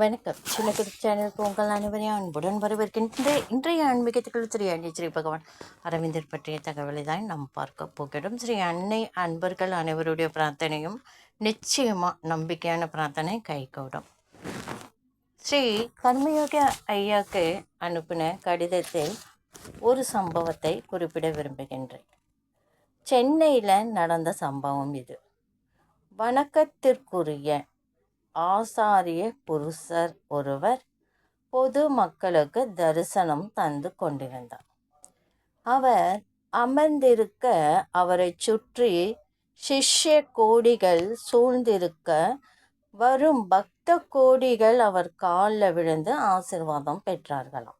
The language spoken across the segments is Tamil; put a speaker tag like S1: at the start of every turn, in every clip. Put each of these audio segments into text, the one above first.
S1: வணக்கம். சின்னக்குடி சேனலுக்கு உங்கள் அனைவரையும் அன்புடன் வரவேற்கின்ற இன்றைய ஆன்மீகத்துக்குள் ஸ்ரீ அன்னை ஸ்ரீ பகவான் அரவிந்தர் பற்றிய தகவலை தான் நாம் பார்க்க போகிறோம். ஸ்ரீ அன்னை அன்பர்கள் அனைவருடைய பிரார்த்தனையும் நிச்சயமாக நம்பிக்கையான பிரார்த்தனை கைகூடும். ஸ்ரீ கர்மயோக ஐயாக்கு அனுப்பின கடிதத்தில் ஒரு சம்பவத்தை குறிப்பிட விரும்புகின்றேன். சென்னையில் நடந்த சம்பவம் இது. வணக்கத்திற்குரிய ஆசாரிய புருஷர் ஒருவர் பொது மக்களுக்கு தரிசனம் தந்து கொண்டிருந்தார் அவர் அமர்ந்திருக்க அவரை சுற்றி சிஷ்ய கோடிகள் சூழ்ந்திருக்க வரும் பக்த கோடிகள் அவர் காலில் விழுந்து ஆசிர்வாதம் பெற்றார்களாம்.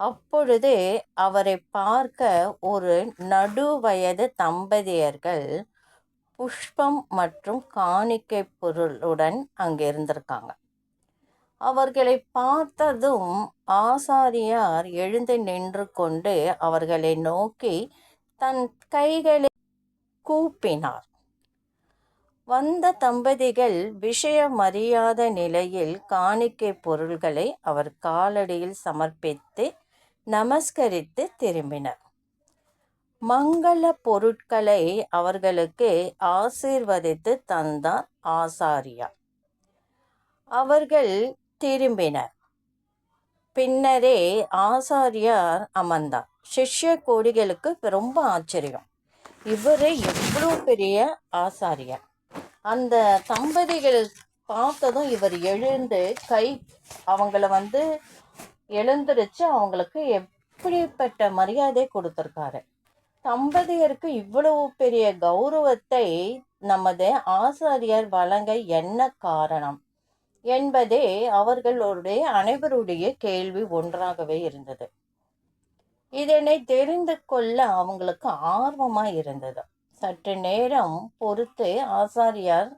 S1: அப்பொழுதே அவரை பார்க்க ஒரு நடு வயது தம்பதியர்கள் புஷ்பம் மற்றும் காணிக்கை பொருளுடன் அங்கே இருந்திருக்காங்க. அவர்களை பார்த்ததும் ஆசாரியார் எழுந்து நின்று கொண்டு அவர்களை நோக்கி தன் கைகளை கூப்பினார். வந்த தம்பதிகள் விஷயம் அறியாத நிலையில் காணிக்கை பொருள்களை அவர் காலடியில் சமர்ப்பித்து நமஸ்கரித்து திரும்பினர். மங்கள பொருட்களை அவர்களுக்கு ஆசீர்வதித்து தந்தார் ஆசாரியா. அவர்கள் திரும்பினர். பின்னரே ஆசாரியார் அமர்ந்தார் சிஷ்ய கோடிகளுக்கு ரொம்ப ஆச்சரியம். இவர் எவ்வளோ பெரிய ஆசாரியார் அந்த தம்பதிகள் பார்த்ததும் இவர் எழுந்து கை அவங்கள வந்து எழுந்திருச்சு அவங்களுக்கு எப்படிப்பட்ட மரியாதை கொடுத்துருக்காரு. தம்பதியருக்கு இவ்வளவு பெரிய கௌரவத்தை நமது ஆசாரியர் வழங்க என்ன காரணம்? என்பதே அவர்களுடைய அனைவருடைய கேள்வி ஒன்றாகவே இருந்தது. இதனை தெரிந்து கொள்ள அவங்களுக்கு ஆர்வமா இருந்தது. சற்று நேரம் பொறுத்து ஆசாரியார்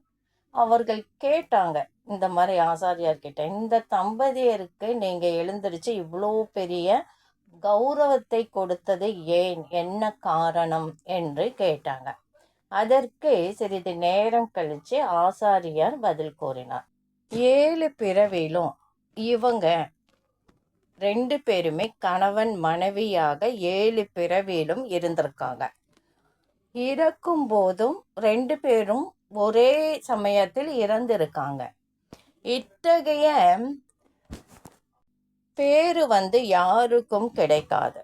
S1: அவர்கள் கேட்டாங்க. இந்த மாதிரி ஆசாரியார் கிட்ட இந்த தம்பதியருக்கு நீங்க எழுந்திருச்சு இவ்வளோ பெரிய கௌரவத்தை கொடுத்தது ஏன்? என்ன காரணம்? என்று கேட்டாங்க. அதற்கு சிறிது நேரம் கழிச்சு ஆசாரியார் பதில் கூறினார். ஏழு பிறவிலும் இவங்க ரெண்டு பேருமே கணவன் மனைவியாக ஏழு பிறவியிலும் இருந்திருக்காங்க. இறக்கும் போதும் ரெண்டு பேரும் ஒரே சமயத்தில் இறந்திருக்காங்க. இத்தகைய பேரு வந்து யாருக்கும் கிடைக்காது.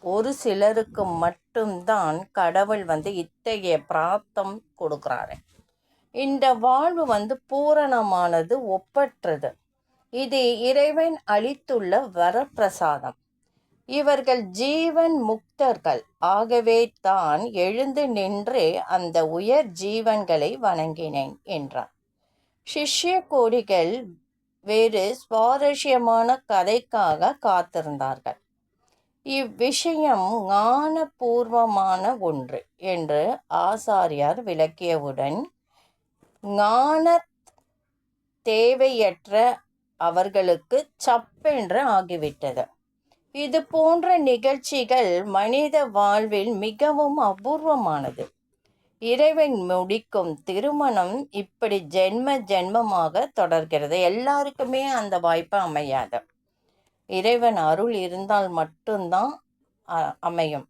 S1: ஒரு சிலருக்கு மட்டும்தான் கடவுள் வந்து இத்தகைய பிராப்தம் கொடுக்குறாரு. இந்த வாழ்வு வந்து பூரணமானது ஒப்பற்றது. இது இறைவன் அளித்துள்ள வரப்பிரசாதம். இவர்கள் ஜீவன் முக்தர்கள். ஆகவே தான் எழுந்து நின்று அந்த உயர் ஜீவன்களை வணங்கினேன் என்றார். சிஷ்ய கோடிகள் வேறு சுவாரஸ்யமான கதைக்காக காத்திருந்தார்கள். இவ்விஷயம் ஞானபூர்வமான ஒன்று என்று ஆசாரியார் விளக்கியவுடன் ஞான தேவையற்ற அவர்களுக்கு சப்பென்று ஆகிவிட்டது. இது போன்ற நிகழ்ச்சிகள் மனித வாழ்வில் மிகவும் அபூர்வமானது. இறைவன் முடிக்கும் திருமணம் இப்படி ஜென்ம ஜென்மமாக தொடர்கிறது. எல்லாருக்குமே அந்த வாய்ப்பு அமையாது. இறைவன் அருள் இருந்தால் மட்டும்தான் அ- அமையும்.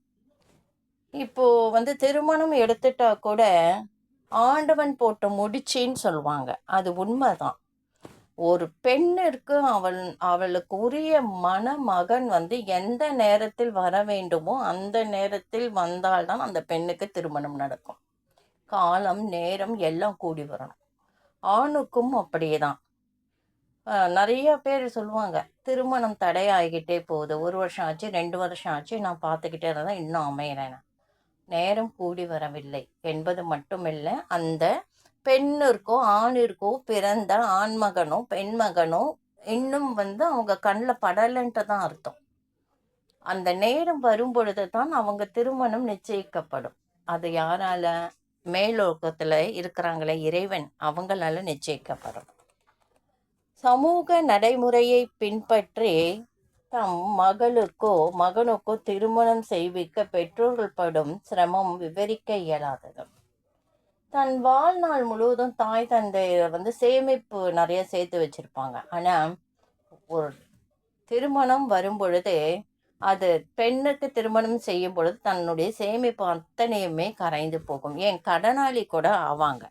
S1: இப்போ வந்து திருமணம் எடுத்துட்டா கூட ஆண்டவன் போட்டு முடிச்சின்னு சொல்லுவாங்க. அது உண்மைதான். ஒரு பெண்ணிற்கு அவள் அவளுக்கு உரிய மணமகன் வந்து எந்த நேரத்தில் வர வேண்டுமோ அந்த நேரத்தில் வந்தால்தான் அந்த பெண்ணுக்கு திருமணம் நடக்கும். காலம் நேரம் எல்லாம் கூடி வரணும். ஆணுக்கும் அப்படியே தான் நிறைய பேர் சொல்லுவாங்க திருமணம் தடையாகிக்கிட்டே போகுது. ஒரு வருஷம் ஆச்சு ரெண்டு வருஷம் ஆச்சு நான் பார்த்துக்கிட்டே இருந்தால் இன்னும் அமையறேன் நேரம் கூடி வரவில்லை. என்பது மட்டுமில்லை அந்த பெண்ணிற்கோ ஆணிற்கோ பிறந்த ஆண்மகனோ பெண்மகனோ இன்னும் வந்து அவங்க கண்ணில் படலைன்ட்டு தான் அர்த்தம். அந்த நேரம் வரும் பொழுது தான் அவங்க திருமணம் நிச்சயிக்கப்படும். அது யாரால? மேலோக்கத்தில் இருக்கிறாங்களே இறைவன் அவங்களால நிச்சயிக்கப்படும். சமூக நடைமுறையை பின்பற்றி தம் மகளுக்கோ மகனுக்கோ திருமணம் செய்விக்க பெற்றோர்கள் படும் சிரமம் விவரிக்க இயலாதது. தன் வாழ்நாள் முழுவதும் தாய் தந்தையை வந்து சேமிப்பு நிறைய சேர்த்து வச்சிருப்பாங்க. ஆனால் ஒரு திருமணம் வரும் பொழுது அது பெண்ணுக்கு திருமணம் செய்யும் பொழுது தன்னுடைய சேமிப்பு அத்தனையுமே கரைந்து போகும். ஏன்? கடனாளி கூட ஆவாங்க.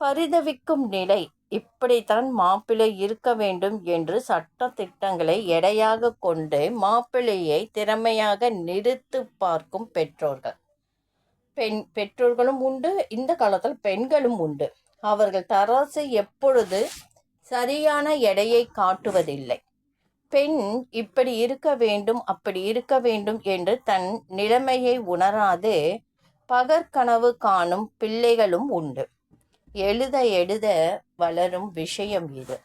S1: பரிதவிக்கும் நிலை இப்படித்தான் மாப்பிள்ளை இருக்க வேண்டும் என்று சட்ட திட்டங்களை எடையாக கொண்டு மாப்பிள்ளையை திறமையாக நிறுத்து பார்க்கும் பெற்றோர்கள். பெண் பெற்றோர்களும் உண்டு. இந்த காலத்தில் பெண்களும் உண்டு. அவர்கள் தராசு எப்பொழுது சரியான எடையை காட்டுவதில்லை. பெண் இப்படி இருக்க வேண்டும் அப்படி இருக்க வேண்டும் என்று தன் நிலைமையை உணராது. பகற்கனவு காணும் பிள்ளைகளும் உண்டு. எழுத எழுத வளரும் விஷயம் இது.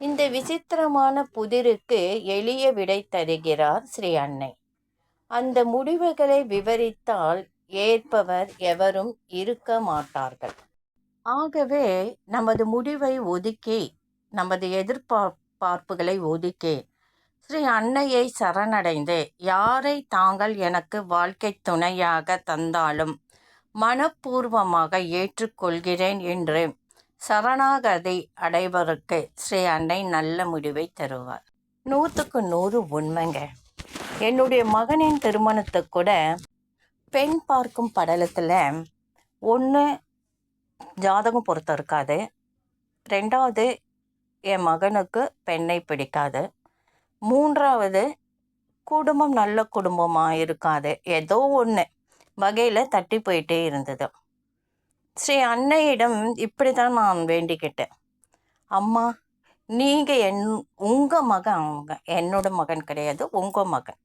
S1: இந்த விசித்திரமான புதிருக்கு எளிய விடை தருகிறார் ஸ்ரீ அன்னை. அந்த முடிவுகளை விவரித்தால் ஏற்பவர் எவரும் இருக்க மாட்டார்கள். ஆகவே நமது முடிவை ஒதுக்கி நமது எதிர்பார்ப்புகளை ஒதுக்கி ஸ்ரீ அன்னையை சரணடைந்து யாரை தாங்கள் எனக்கு வாழ்க்கை துணையாக தந்தாலும் மனப்பூர்வமாக ஏற்றுக்கொள்கிறேன் என்று சரணாகதி அடைவருக்கு ஸ்ரீ அன்னை நல்ல முடிவை தருவார். நூற்றுக்கு நூறு உண்மைங்க. என்னுடைய மகனின் திருமணத்துக்கு கூட பெண் பார்க்கும் படலத்தில் ஒன்று ஜாதகம் பொறுத்த இருக்காது. ரெண்டாவது என் மகனுக்கு பெண்ணை பிடிக்காது. மூன்றாவது குடும்பம் நல்ல குடும்பமாக இருக்காது ஏதோ ஒன்று வகையில் தட்டி போயிட்டே இருந்தது. ஸ்ரீ அன்னையிடம் இப்படி தான் நான் வேண்டிக்கிட்டேன். அம்மா நீங்கள் என் உங்கள் மகன் அவங்க. என்னோட மகன் கிடையாது உங்கள் மகன்.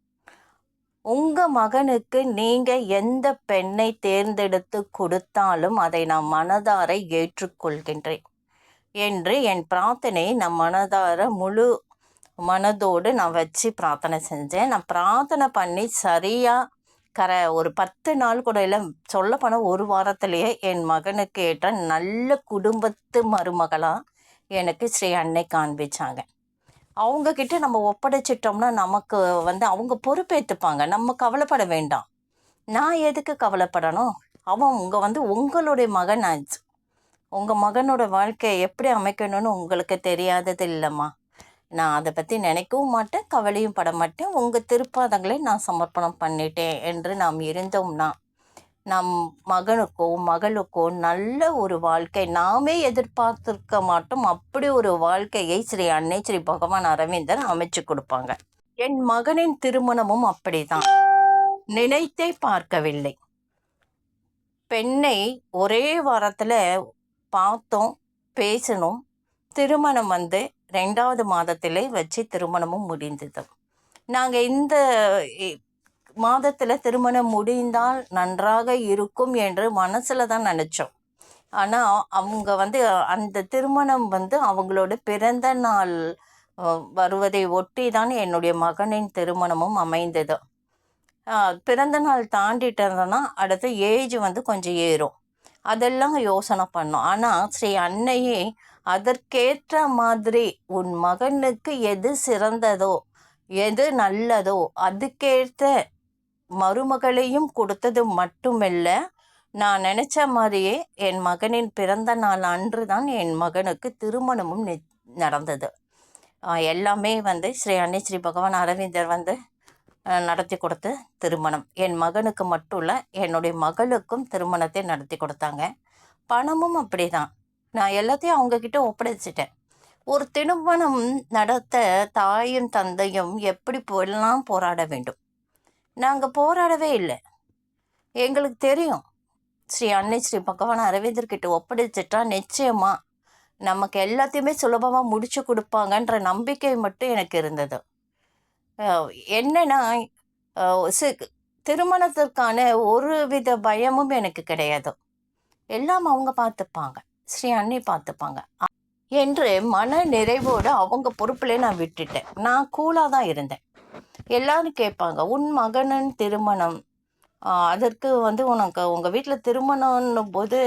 S1: உங்கள் மகனுக்கு நீங்கள் எந்த பெண்ணை தேர்ந்தெடுத்து கொடுத்தாலும் அதை நான் மனதார ஏற்றுக்கொள்கின்றேன். என்று என் பிரார்த்தனையை நான் மனதார முழு மனதோடு நான் வச்சு பிரார்த்தனை செஞ்சேன். நான் பிரார்த்தனை பண்ணி சரியாக கர ஒரு பத்து நாள் கூட இல்லை சொல்ல போனால் ஒரு வாரத்திலேயே என் மகனுக்கு ஏற்ற நல்ல குடும்பத்து மருமகளாக எனக்கு ஸ்ரீ அன்னை காண்பிச்சாங்க. அவங்கக்கிட்ட நம்ம ஒப்படைச்சிட்டோம்னா நமக்கு வந்து அவங்க பொறுப்பேற்றுப்பாங்க நம்ம கவலைப்பட வேண்டாம். நான் எதுக்கு கவலைப்படணும்? அவன் உங்கள் வந்து உங்களுடைய மகன் ஆச்சு உங்கள் மகனோட வாழ்க்கையை எப்படி அமைக்கணும்னு உங்களுக்கு தெரியாதது இல்லைம்மா. நான் அதை பற்றி நினைக்கவும் மாட்டேன் கவலையும் பட மாட்டேன். உங்கள் திருப்பாதங்களை நான் சமர்ப்பணம் பண்ணிட்டேன் என்று நாம் இருந்தோம்னா நம் மகனுக்கோ மகளுக்கோ நல்ல ஒரு வாழ்க்கை நாமே எதிர்பார்த்திருக்க மாட்டோம். அப்படி ஒரு வாழ்க்கையை ஸ்ரீ அன்னை ஸ்ரீ பகவான் அரவிந்தர் அமைச்சு கொடுப்பாங்க. என் மகனின் திருமணமும் அப்படிதான். நினைத்தே பார்க்கவில்லை. பெண்ணை ஒரே வாரத்தில் பார்த்தோம் பேசணும் திருமணம் வந்து ரெண்டாவது மாதத்திலே வச்சு திருமணமும் முடிந்தது. நாங்கள் இந்த மாதத்தில் திருமணம் முடிந்தால் நன்றாக இருக்கும் என்று மனசில் தான் நினச்சோம். ஆனால் அவங்க வந்து அந்த திருமணம் வந்து அவங்களோட பிறந்த நாள் வருவதை ஒட்டி தான் என்னுடைய மகனின் திருமணமும் அமைந்தது. பிறந்த நாள் தாண்டிட்டதுன்னா அடுத்து ஏஜ் வந்து கொஞ்சம் ஏறும். அதெல்லாம் யோசனை பண்ணோம். ஆனால் ஸ்ரீ அன்னையே அதற்கேற்ற மாதிரி உன் மகனுக்கு எது சிறந்ததோ எது நல்லதோ அதுக்கேற்ற மருமகளையும் கொடுத்தது மட்டுமல்ல நான் நினச்ச மாதிரியே என் மகனின் பிறந்த நாள் அன்று தான் என் மகனுக்கு திருமணமும் நடந்தது. எல்லாமே வந்து ஸ்ரீ அன்னை ஸ்ரீ பகவான் அரவிந்தர் வந்து நடத்தி கொடுத்த திருமணம். என் மகனுக்கு மட்டும் இல்லை என்னுடைய மகளுக்கும் திருமணத்தை நடத்தி கொடுத்தாங்க. பணமும் அப்படி தான் நான் எல்லாத்தையும் அவங்கக்கிட்ட ஒப்படைச்சிட்டேன். ஒரு திருமணம் நடத்த தாயும் தந்தையும் எப்படி எல்லாம் போராட வேண்டும்? நாங்கள் போராடவே இல்லை. எங்களுக்கு தெரியும். ஸ்ரீ அன்னை ஸ்ரீ பகவான் அரவிந்தர்கிட்ட ஒப்படைச்சிட்டா நிச்சயமாக நமக்கு எல்லாத்தையுமே சுலபமாக முடிச்சு கொடுப்பாங்கன்ற நம்பிக்கை மட்டும் எனக்கு இருந்தது. என்னன்னா திருமணத்திற்கான ஒரு வித பயமும் எனக்கு கிடையாது. எல்லாம் அவங்க பார்த்துப்பாங்க. ஸ்ரீ அண்ணி பார்த்துப்பாங்க. என்று மன நிறைவோடு அவங்க பொறுப்புலே நான் விட்டுட்டேன். நான் கூலாக தான் இருந்தேன். எல்லாரும் கேட்பாங்க உன் மகனின் திருமணம் அதற்கு வந்து உனக்கு உங்கள் வீட்டில் திருமணம்னும் போது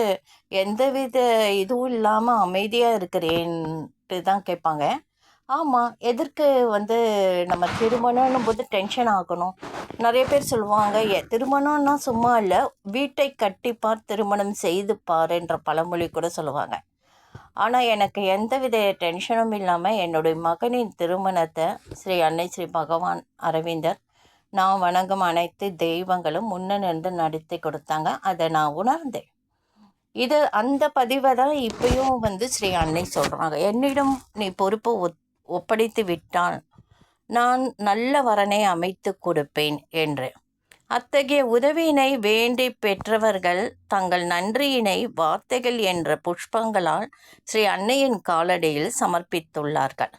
S1: எந்தவித இதுவும் இல்லாமல் அமைதியாக இருக்கிறேன்ட்டு தான் கேட்பாங்க. ஆமாம் எதற்கு வந்து நம்ம திருமணம்னும் போது டென்ஷன் ஆகணும்? நிறைய பேர் சொல்லுவாங்க திருமணம்னா சும்மா இல்லை வீட்டை கட்டிப்பார் திருமணம் செய்து பாருன்ற பழமொழி கூட சொல்லுவாங்க. ஆனால் எனக்கு எந்தவித டென்ஷனும் இல்லாமல் என்னுடைய மகனின் திருமணத்தை ஸ்ரீ அன்னை ஸ்ரீ பகவான் அரவிந்தர் நான் வணங்கும் அனைத்து தெய்வங்களும் முன்ன நின்று நடத்தி கொடுத்தாங்க. அதை நான் உணர்ந்தேன். இது அந்த பதிவை தான் இப்பயும் வந்து ஸ்ரீ அன்னை சொல்கிறாங்க என்னிடம் நீ பொறுப்பு ஒத் ஒப்படைத்து விட்டான் நான் நல்ல வரனை அமைத்து கொடுப்பேன் என்று. அத்தகைய உதவியினை வேண்டி பெற்றவர்கள் தங்கள் நன்றியினை வார்த்தைகள் என்ற புஷ்பங்களால் ஸ்ரீ அன்னையின் காலடியில் சமர்ப்பித்துள்ளார்கள்.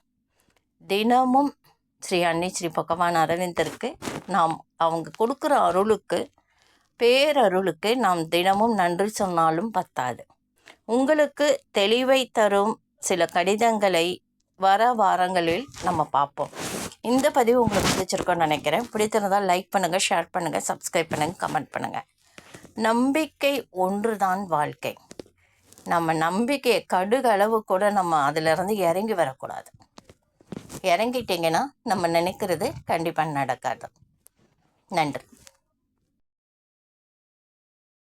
S1: தினமும் ஸ்ரீ அன்னை ஸ்ரீ பகவான் அரவிந்தருக்கு நாம் அவங்க கொடுக்குற அருளுக்கு பேரருளுக்கு நாம் தினமும் நன்றி சொன்னாலும் பத்தாது. உங்களுக்கு தெளிவை தரும் சில கடிதங்களை வர வாரங்களில் நம்ம பார்ப்போம். இந்த பதிவு உங்களுக்கு பிடிச்சிருக்கோன்னு நினைக்கிறேன். பிடித்திருந்தால் லைக் பண்ணுங்கள் ஷேர் பண்ணுங்கள் சப்ஸ்கிரைப் பண்ணுங்கள் கமெண்ட் பண்ணுங்கள் நம்பிக்கை ஒன்றுதான் வாழ்க்கை. நம்ம நம்பிக்கையை கடுகளவு கூட நம்ம அதிலிருந்து இறங்கி வரக்கூடாது. இறங்கிட்டிங்கன்னா நம்ம நினைக்கிறது கண்டிப்பாக நடக்காது. நன்றி.